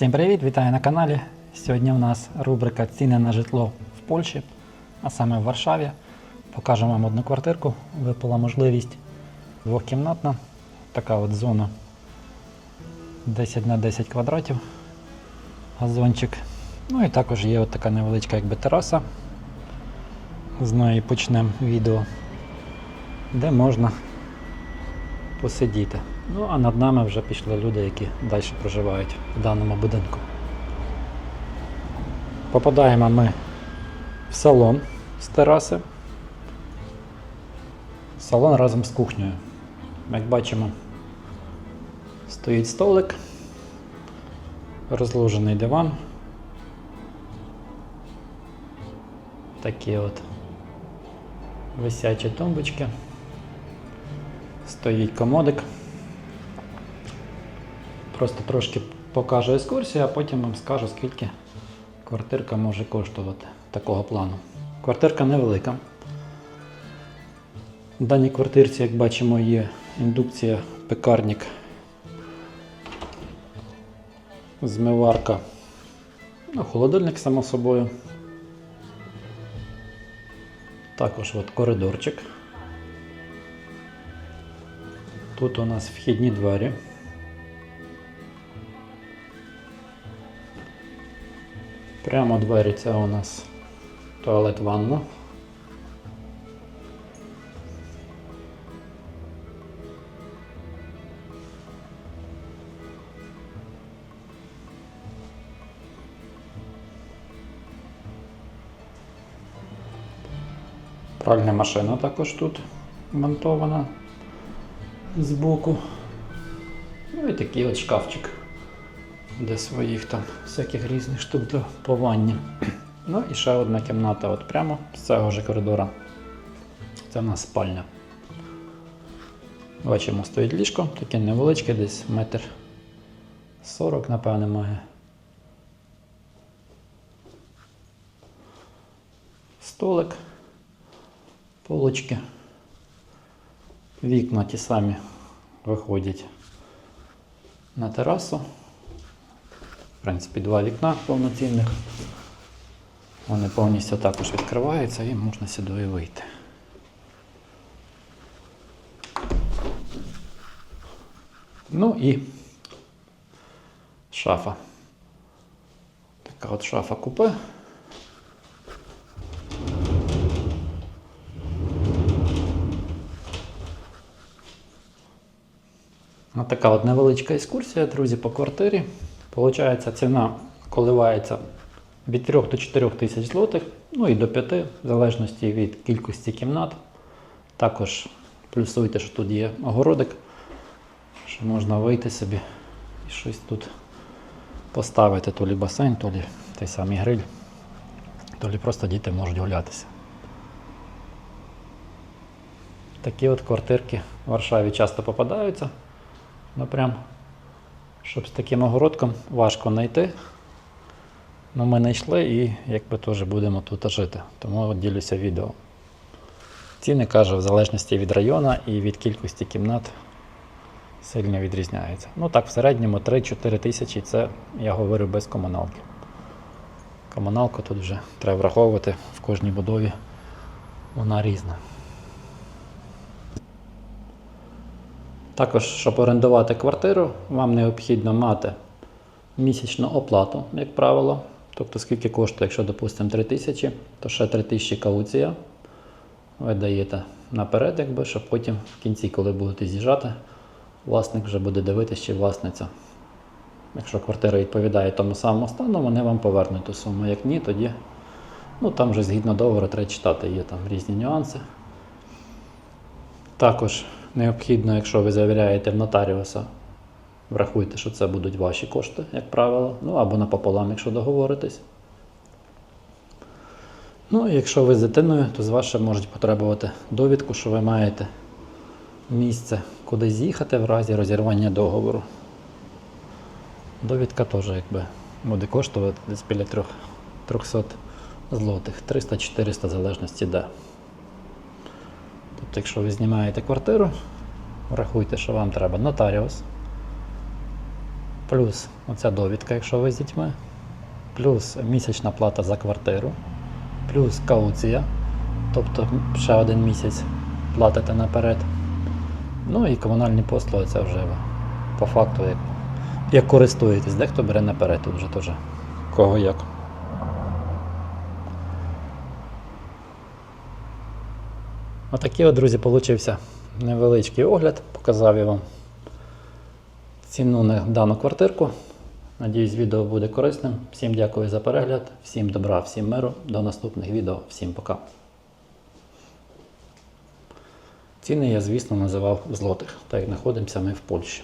Всім привіт, вітаю на каналі. Сьогодні у нас рубрика Ціни на житло в Польщі, а саме в Варшаві. Покажемо вам одну квартирку. Випала можливість двохкімнатна. Така от зона 10 на 10 квадратів. Газончик. Ну і також є от така невеличка якби тераса. З неї почнемо відео, де можна посидіти. Ну а над нами вже пішли люди, які далі проживають в даному будинку. Попадаємо ми в салон з тераси. Салон разом з кухнею. Як бачимо, стоїть столик, розложений диван. Такі от висячі тумбочки. Стоїть комодик. Просто трошки покажу екскурсію, а потім вам скажу, скільки квартирка може коштувати такого плану. Квартирка невелика. В даній квартирці, як бачимо, є індукція, пекарник, змиварка, ну, холодильник, само собою. Також от коридорчик. Тут у нас вхідні двері. Прямо двері це у нас туалет ванна. Пральна машина також тут монтована збоку. Ну і такий от шкафчик для своїх там всяких різних штук для пованні. Ну і ще одна кімната от прямо з цього ж коридора. Це в нас спальня. Бачимо, стоїть ліжко, таке невеличке, десь метр 40, напевне, має. Столик, полочки. Вікна ті самі виходять на терасу. В принципі, два вікна повноцінних. Вони повністю також відкриваються і можна сюди вийти. Ну і шафа. Така от шафа купе. Така от невеличка екскурсія, друзі, по квартирі. Получається, ціна коливається від 3 до 4 тисяч злотих, ну і до 5, в залежності від кількості кімнат. Також плюсуйте, що тут є огородик, що можна вийти собі і щось тут поставити, то лі басейн, то лі той самий гриль, то лі просто діти можуть гулятися. Такі от квартирки в Варшаві часто попадаються. Ну прям, щоб з таким огородком важко знайти. Ну, ми знайшли і якби теж будемо тут жити. Тому ділюся відео. Ціни кажу, в залежності від району і від кількості кімнат сильно відрізняються. Ну так, в середньому 3-4 тисячі це я говорю без комуналки. Комуналку тут вже треба враховувати в кожній будові. Вона різна. Також, щоб орендувати квартиру, вам необхідно мати місячну оплату, як правило. Тобто, скільки коштує, якщо, допустимо, 3 тисячі, то ще 3 тисячі кауція. Ви даєте наперед, якби, щоб потім в кінці, коли будете з'їжджати, власник вже буде дивитися, чи власниця. Якщо квартира відповідає тому самому стану, вони вам повернуть ту суму. Як ні, тоді ну, там вже згідно договору треба читати, є там різні нюанси. Також необхідно, якщо ви завіряєте в нотаріуса, врахуйте, що це будуть ваші кошти, як правило, ну або напополам, якщо договоритесь. Ну, якщо ви з дитиною, то з вас можуть потребувати довідку, що ви маєте місце, куди з'їхати в разі розірвання договору. Довідка теж якби буде коштувати десь біля 300 злотих, 300-400 в залежності де. Тобто, якщо ви знімаєте квартиру, врахуйте, що вам треба нотаріус, плюс оця довідка, якщо ви з дітьми, плюс місячна плата за квартиру, плюс кауція, тобто ще один місяць платите наперед. Ну і комунальні послуги це вже по факту, як, як користуєтесь, дехто бере наперед, тут вже теж кого як. Отакий от, друзі, получився невеличкий огляд, показав я вам ціну на дану квартирку. Надіюсь, відео буде корисним. Всім дякую за перегляд, всім добра, всім миру. До наступних відео. Всім пока. Ціни я, звісно, називав злотих, так як знаходимося ми в Польщі.